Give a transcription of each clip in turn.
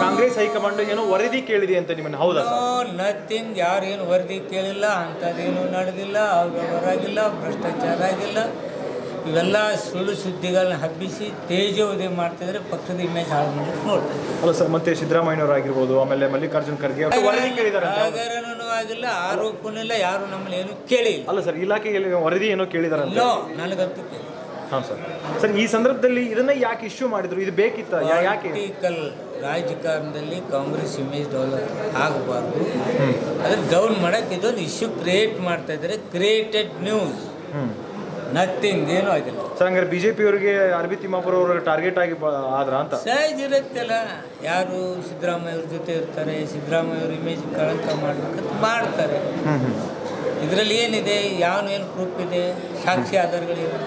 Congress high command ಏನೋ ವರದಿ ಕೇಳಿದೆ ಅಂತ ನಿಮ್ಮನ್ನು ಹೌದಾ ನಥಿಂಗ್ ಯಾರು ಏನು ವರದಿ ಕೇಳಿಲ್ಲ ಅಂಥದ್ದೇನು ನಡೆದಿಲ್ಲ ಅವ್ಯವಹಾರ ಆಗಿಲ್ಲ ಭ್ರಷ್ಟಾಚಾರ ಆಗಿಲ್ಲ. ಇವೆಲ್ಲ ಸುಳ್ಳು ಸುದ್ದಿಗಳನ್ನ ಹಬ್ಬಿಸಿ ತೇಜೋವಧಿ ಮಾಡ್ತಿದ್ರೆ ಪಕ್ಷದ ಇಮೇಜ್ ಹಾಳು ಮಾಡಲಿಕ್ಕೆ ನೋಡ್ತಾರೆ. ಅಲ್ಲ ಸರ್ ಮತ್ತೆ ಸಿದ್ದರಾಮಯ್ಯನವರು ಆಗಿರ್ಬೋದು ಆಮೇಲೆ ಮಲ್ಲಿಕಾರ್ಜುನ್ ಖರ್ಗೆ ಅವರು ವರದಿ ಕೇಳಿದ್ದಾರೆ ಅಂತ. ಆಗಿಲ್ಲ ಆರೋಪನೂ ಇಲ್ಲ ಯಾರು ನಮ್ಮಲ್ಲಿ ಏನು ಕೇಳಿಲ್ಲ. ಅಲ್ಲ ಸರ್ ಇಲಾಖೆಯಲ್ಲಿ ವರದಿ ಏನೋ ಕೇಳಿದಾರೆ ನೋ ನನಗಂತೂ ಕೇಳಿ ಹಾಂ ಸರ್. ಸರ್ ಈ ಸಂದರ್ಭದಲ್ಲಿ ಇದನ್ನ ಯಾಕೆ ಇಶ್ಯೂ ಮಾಡಿದ್ರು? ಇದು ಬೇಕಿತ್ತ? ಯಾಕೆ? ಪೊಲಿಟಿಕಲ್ ರಾಜಕಾರಣದಲ್ಲಿ ಕಾಂಗ್ರೆಸ್ ಇಮೇಜ್ ಡೆವಲಪ್ ಆಗಬಾರ್ದು. ಅದನ್ನ ಡೌನ್ ಮಾಡಕ್ಕೆ ಇದೊಂದು ಇಶ್ಯೂ ಕ್ರಿಯೇಟ್ ಮಾಡ್ತಾ ಇದ್ರೆ ಕ್ರಿಯೇಟೆಡ್ ನ್ಯೂಸ್ ನಥಿಂಗ್ ಏನೂ ಆಗಿಲ್ಲ. ಸರ್ ಹಂಗಾರೆ ಬಿಜೆಪಿ ಅವರಿಗೆ ಅರವಿ ತಿಮ್ಮಾಪುರ ಅವರು ಟಾರ್ಗೆಟ್ ಆಗಿ ಆದ್ರ ಅಂತ? ಸೈಜ್ ಇರುತ್ತಲ್ಲ. ಯಾರು ಸಿದ್ದರಾಮಯ್ಯ ಅವ್ರ ಜೊತೆ ಇರ್ತಾರೆ ಸಿದ್ದರಾಮಯ್ಯ ಅವ್ರ ಇಮೇಜ್ ಕಳಂಕ ಮಾಡ್ಬೇಕಂತ ಮಾಡ್ತಾರೆ. ಇದರಲ್ಲಿ ಏನಿದೆ? ಯಾವನು ಏನು ಪ್ರೂಫ್ ಇದೆ? ಸಾಕ್ಷಿ ಆಧಾರಗಳಿವೆ.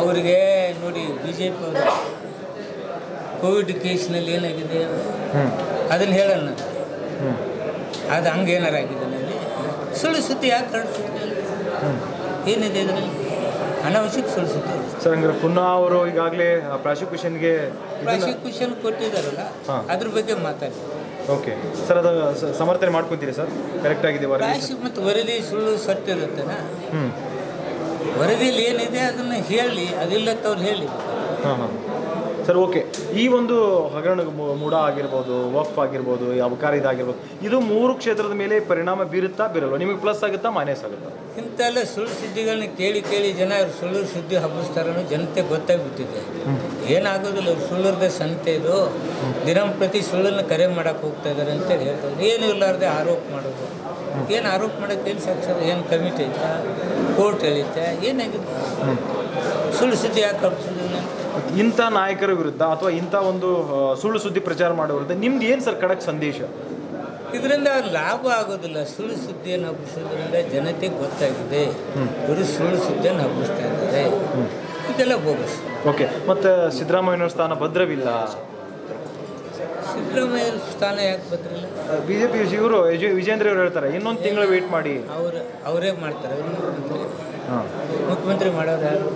ಅವರಿಗೆ ನೋಡಿ ಬಿ ಜೆ ಪಿ ಅವರು ಕೋವಿಡ್ ಕೇಸ್ನಲ್ಲಿ ಏನಾಗಿದೆ? ಅದನ್ನು ಹೇಳೋಣ. ಅದು ಹಂಗೆ ಏನಾರು ಆಗಿದೆ ನನಗೆ ಸುಳ್ಳು ಸುದ್ದಿ ಯಾಕೆ ಕಳಿಸುತ್ತೆ ಏನಿದೆ ಇದರಲ್ಲಿ? ಅನಾವಶ್ಯಕ ಸುಳ್ಳು ಸುದ್ದಿ. ಸರ್ ಹಂಗಾರೆ ಪುನಃ ಅವರು ಈಗಾಗಲೇ ಪ್ರಾಸಿಕ್ಯೂಷನ್ಗೆ ಪ್ರಾಸಿಕ್ಯೂಷನ್ ಕೊಟ್ಟಿದ್ದಾರಲ್ಲ. ಅದ್ರ ಬಗ್ಗೆ ಮಾತಾಡಿ. ಓಕೆ ಸರ್ ಅದು ಸಮರ್ಥನೆ ಮಾಡ್ಕೊತೀರಿ ಸರ್ ಕರೆಕ್ಟ್ ಆಗಿದೆ ವರದಿ ಮತ್ತು ವರದಿ ಸುಳ್ಳು ಸತ್ಯ ಇರುತ್ತೆ ಹ್ಞೂ ವರದಿಯಲ್ಲಿ ಏನಿದೆ ಅದನ್ನು ಹೇಳಿ ಅದಿಲ್ಲ ಅವ್ರು ಹೇಳಿ. ಹಾಂ ಹಾಂ. Sir, okay. ಈ ಒಂದು ಹಗರಣ ಮೂಡ ಆಗಿರ್ಬೋದು ವಫ್ ಆಗಿರ್ಬೋದು ಅಬಕಾರ ಇದಾಗಿರ್ಬೋದು, ಇದು ಮೂರು ಕ್ಷೇತ್ರದ ಮೇಲೆ ಪರಿಣಾಮ ಬೀರುತ್ತಾ ಬೀರಲ್ವಾ? ನಿಮಗೆ ಪ್ಲಸ್ ಆಗುತ್ತಾ, ಮೈನಸ್ ಆಗುತ್ತಾ? ಇಂಥೆಲ್ಲ ಸುಳ್ಳು ಸುದ್ದಿಗಳನ್ನ ಕೇಳಿ ಕೇಳಿ ಜನ ಅವ್ರು ಸುಳ್ಳು ಸುದ್ದಿ ಹಬ್ಬಿಸ್ತಾರೆ ಅನ್ನೋ ಜನತೆ ಗೊತ್ತಾಗ್ಬಿಟ್ಟಿದೆ. ಏನಾಗೋದಿಲ್ಲ ಅವ್ರು ಸುಳ್ಳುರ್ದ ಸಂತೆ ಇದು. ದಿನಂಪ್ರತಿ ಸುಳ್ಳನ್ನು ಕರೆ ಮಾಡಕ್ಕೆ ಹೋಗ್ತಾ ಇದ್ದಾರೆ ಅಂತೇಳಿ ಹೇಳ್ತಾರೆ ಏನು ಇಲ್ಲಾರ್ದೆ ಆರೋಪ ಮಾಡೋದು. ಏನು ಆರೋಪ ಮಾಡೋಕ್ಕೆ ಏನು ಸಾಕ್ಷರ ಏನು ಕಮಿಟಿ ಐತಾ? ಕೋರ್ಟ್ ಹೇಳುತ್ತೆ ಏನಾಗಿದೆ? ಸುಳ್ಳು ಸುದ್ದಿ ಯಾಕೆ ಹಬ್ಬಿಸೋದಿಲ್ಲ ಇಂಥ ನಾಯಕರ ವಿರುದ್ಧ ಅಥವಾ ಇಂಥ ಒಂದು ಸುಳ್ಳು ಸುದ್ದಿ ಪ್ರಚಾರ ಮಾಡೋ ವಿರುದ್ಧ ನಿಮ್ದು ಏನು ಸರ್ ಕಡಕ್ಕೆ ಸಂದೇಶ? ಇದರಿಂದ ಲಾಭ ಆಗೋದಿಲ್ಲ. ಸುಳ್ಳು ಸುದ್ದಿಯನ್ನು ಹಬ್ಬಿಸೋದ್ರಿಂದ ಜನತೆಗೆ ಗೊತ್ತಾಗಿದೆ. ಇವರು ಸುಳ್ಳು ಸುದ್ದಿಯನ್ನು ಹಬ್ಬಿಸ್ತಾ ಇದ್ದಾರೆ. ಇದೆಲ್ಲ ಬೋಗಸ್. ಓಕೆ. ಮತ್ತು ಸಿದ್ದರಾಮಯ್ಯನವ್ರ ಸ್ಥಾನ ಭದ್ರವಿಲ್ಲ? ಸಿದ್ದರಾಮಯ್ಯ ಸ್ಥಾನ ಯಾಕೆ ಬದ್ರಿಲ್ಲ ಬಿ ಜೆ ಪಿ ಇವರು ವಿಜೇಂದ್ರ ಅವರು ಹೇಳ್ತಾರೆ ಇನ್ನೊಂದು ತಿಂಗಳು ವೆಯ್ಟ್ ಮಾಡಿ. ಅವರು ಅವರೇ ಮಾಡ್ತಾರೆ. ಮುಖ್ಯಮಂತ್ರಿ. ಹಾಂ. ಮುಖ್ಯಮಂತ್ರಿ ಮಾಡೋರು ಯಾರು?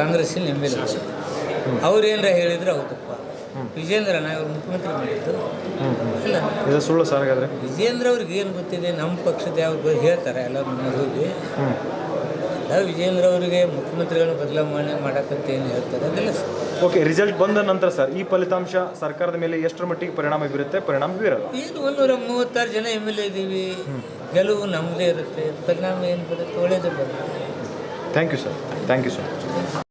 ಕಾಂಗ್ರೆಸ್ಸಿನ ಎಂ ಎಲ್ ಎ ಅವ್ರು ಏನರ ಹೇಳಿದ್ರೆ ಹೌದಪ್ಪ ವಿಜೇಂದ್ರನ ಇವ್ರು ಮುಖ್ಯಮಂತ್ರಿ ಮಾಡಿದ್ದು. ಇಲ್ಲ ಇದು ಸುಳ್ಳು ಸರ್ ಹಾಗಾದ್ರೆ? ವಿಜೇಂದ್ರ ಅವ್ರಿಗೆ ಏನು ಗೊತ್ತಿದೆ? ನಮ್ಮ ಪಕ್ಷದ ಯಾವ ಹೇಳ್ತಾರೆ ಎಲ್ಲ ಹೋಗಿ ಎಲ್ಲ ವಿಜೇಂದ್ರ ಅವರಿಗೆ ಮುಖ್ಯಮಂತ್ರಿಗಳನ್ನ ಬದಲಾವಣೆ ಮಾಡಕ್ಕಂತ ಏನು ಹೇಳ್ತಾರೆ ಅದೆಲ್ಲ ಓಕೆ ರಿಸಲ್ಟ್ ಬಂದ ನಂತರ ಸರ್ ಈ ಫಲಿತಾಂಶ ಸರ್ಕಾರದ ಮೇಲೆ ಎಷ್ಟರ ಮಟ್ಟಿಗೆ ಪರಿಣಾಮ ಬೀರುತ್ತೆ? ಪರಿಣಾಮ ಬೀರಲ್ಲ. ಏನು ಒಂದೂರ ಮೂವತ್ತಾರು ಜನ ಎಂ ಎಲ್ ಎ ಇದ್ದೀವಿ ಗೆಲುವು ನಮ್ಮದೇ ಇರುತ್ತೆ. ಪರಿಣಾಮ ಏನು ಬರುತ್ತೆ? ಒಳ್ಳೇದೇ ಬರುತ್ತೆ. Thank you sir thank you sir